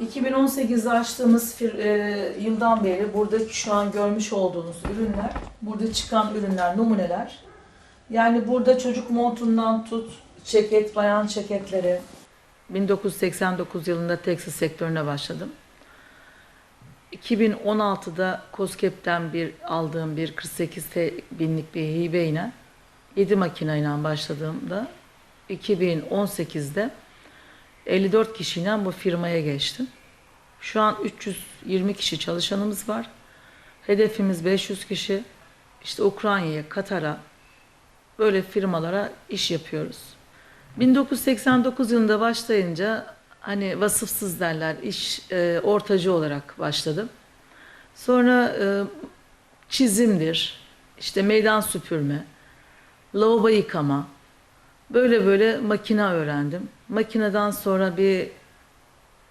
2018'de açtığımız e, yıldan beri burada şu an görmüş olduğunuz ürünler, burada çıkan ürünler, numuneler. Yani burada çocuk montundan tut, ceket, bayan ceketleri. 1989 yılında tekstil sektörüne başladım. 2016'da COSGAP'ten bir aldığım bir 48 te- binlik bir hibeyle 7 makineyle başladığımda 2018'de 54 kişiyle bu firmaya geçtim. Şu an 320 kişi çalışanımız var. Hedefimiz 500 kişi. İşte Ukrayna'ya, Katar'a böyle firmalara iş yapıyoruz. 1989 yılında başlayınca hani vasıfsız derler iş e, ortacı olarak başladım. Sonra e, çizimdir, işte meydan süpürme, lavabo yıkama, böyle böyle makine öğrendim. Makineden sonra bir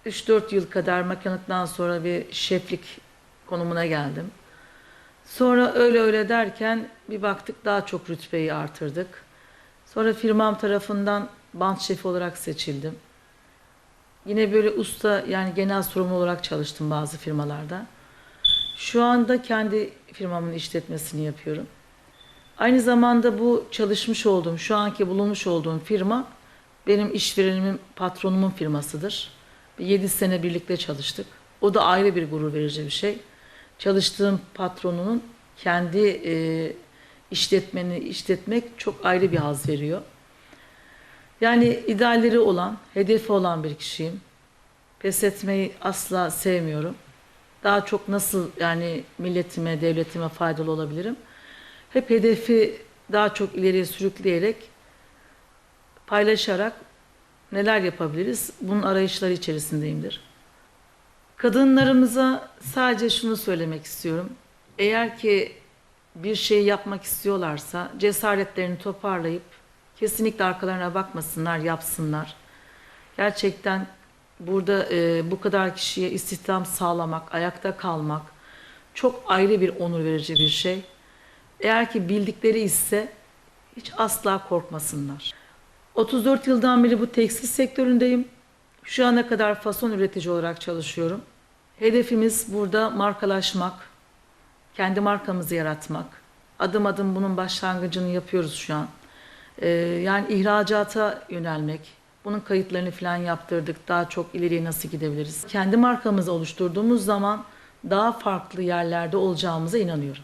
3-4 yıl kadar makinelikten sonra bir şeflik konumuna geldim. Sonra öyle öyle derken bir baktık daha çok rütbeyi artırdık. Sonra firmam tarafından bant şefi olarak seçildim. Yine böyle usta yani genel sorumlu olarak çalıştım bazı firmalarda. Şu anda kendi firmamın işletmesini yapıyorum. Aynı zamanda bu çalışmış olduğum, şu anki bulunmuş olduğum firma benim işverenimin, patronumun firmasıdır. 7 sene birlikte çalıştık. O da ayrı bir gurur verici bir şey. Çalıştığım patronunun kendi e, işletmeni işletmek çok ayrı bir haz veriyor. Yani idealleri olan, hedefi olan bir kişiyim. Pes etmeyi asla sevmiyorum. Daha çok nasıl yani milletime, devletime faydalı olabilirim? Hep hedefi daha çok ileriye sürükleyerek, paylaşarak neler yapabiliriz? Bunun arayışları içerisindeyimdir. Kadınlarımıza sadece şunu söylemek istiyorum. Eğer ki bir şey yapmak istiyorlarsa cesaretlerini toparlayıp kesinlikle arkalarına bakmasınlar, yapsınlar. Gerçekten burada e, bu kadar kişiye istihdam sağlamak, ayakta kalmak çok ayrı bir onur verici bir şey. Eğer ki bildikleri ise hiç asla korkmasınlar. 34 yıldan beri bu tekstil sektöründeyim. Şu ana kadar fason üretici olarak çalışıyorum. Hedefimiz burada markalaşmak, kendi markamızı yaratmak. Adım adım bunun başlangıcını yapıyoruz şu an. Ee, yani ihracata yönelmek. Bunun kayıtlarını falan yaptırdık. Daha çok ileriye nasıl gidebiliriz? Kendi markamızı oluşturduğumuz zaman daha farklı yerlerde olacağımıza inanıyorum.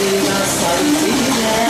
بنصرتنا